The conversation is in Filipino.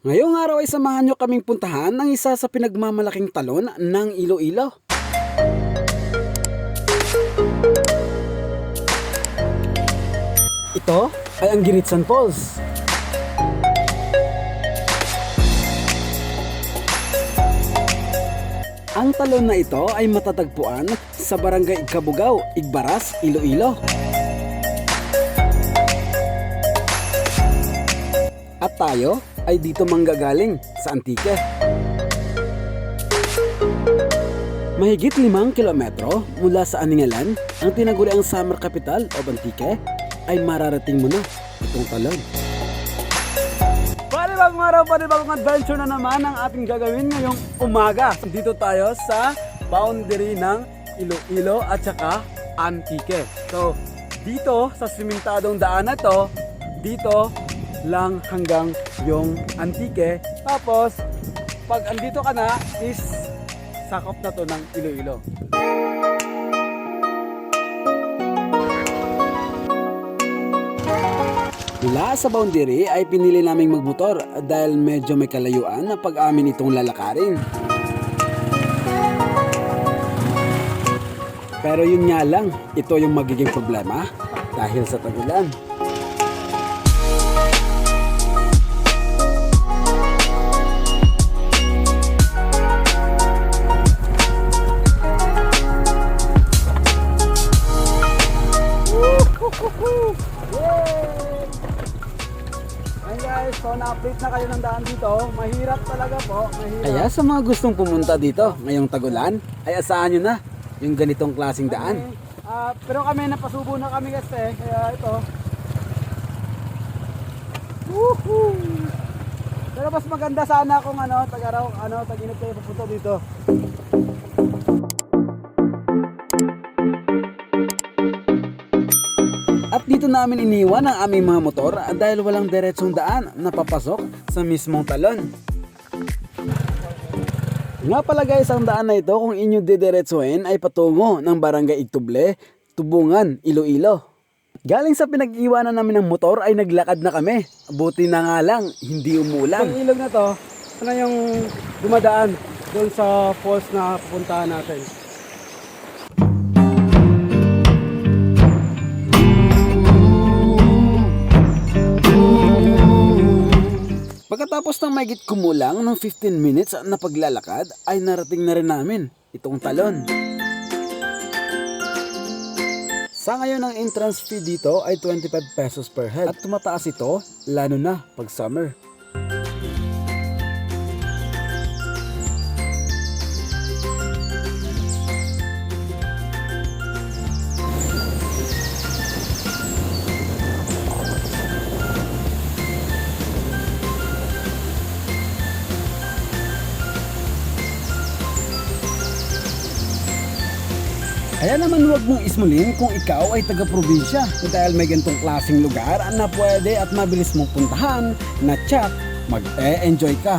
Ngayong araw ay samahan nyo kaming puntahan ng isa sa pinagmamalaking talon ng Iloilo. Ito ay ang Giritsan Falls. Ang talon na ito ay matatagpuan sa Barangay Igkabugaw, Igbaras, Iloilo. At tayo ay dito manggagaling sa Antique. Mahigit limang kilometro mula sa Aningalan, ang tinaguriang summer capital of Antique, ay mararating mo na itong talon. Panibagong araw, panibagong adventure na naman ang ating gagawin ngayong umaga. Dito tayo sa boundary ng Iloilo at saka Antique. So, dito sa simentadong daan na to, dito lang hanggang yung Antique. Tapos, pag andito ka na is sakop na to ng Iloilo. Mula sa boundary ay pinili naming magmotor dahil medyo may kalayuan na pag-amin itong lalakarin. Pero yun nga lang, ito yung magiging problema dahil sa tagulan. Ayun guys, so na-update na kayo ng daan dito. Mahirap talaga po. Mahirap. Kaya sa mga gustong pumunta dito ngayong tagulan, ay asahan nyo na yung ganitong klaseng daan. Ah, pero kami napasubo na kami kasi, kaya ito. Woohoo! Pero mas maganda sana kung ano, tagaraw, ano, taginip kayo papunta dito. At dito namin iniwan ang aming mga motor dahil walang diretsong daan na papasok sa mismong talon. Nga pala guys, ang daan na ito kung inyo didiretsuhin ay patungo ng Barangay Igtuble, Tubungan, Iloilo. Galing sa pinag-iwanan namin ng motor ay naglakad na kami. Buti na nga lang, hindi umulan. Ang ilog na to, ano yung dumadaan doon sa falls na pupuntahan natin? Pagkatapos ng magit kumulang ng 15 minutes na paglalakad ay narating na rin namin itong talon. Sa ngayon ang entrance fee dito ay 25 pesos per head at tumataas ito lalo na pag summer. Kaya naman huwag mong ismulin kung ikaw ay taga-probinsya dahil may ganitong klaseng lugar na pwede at mabilis mong puntahan na tsak mag-e-enjoy ka.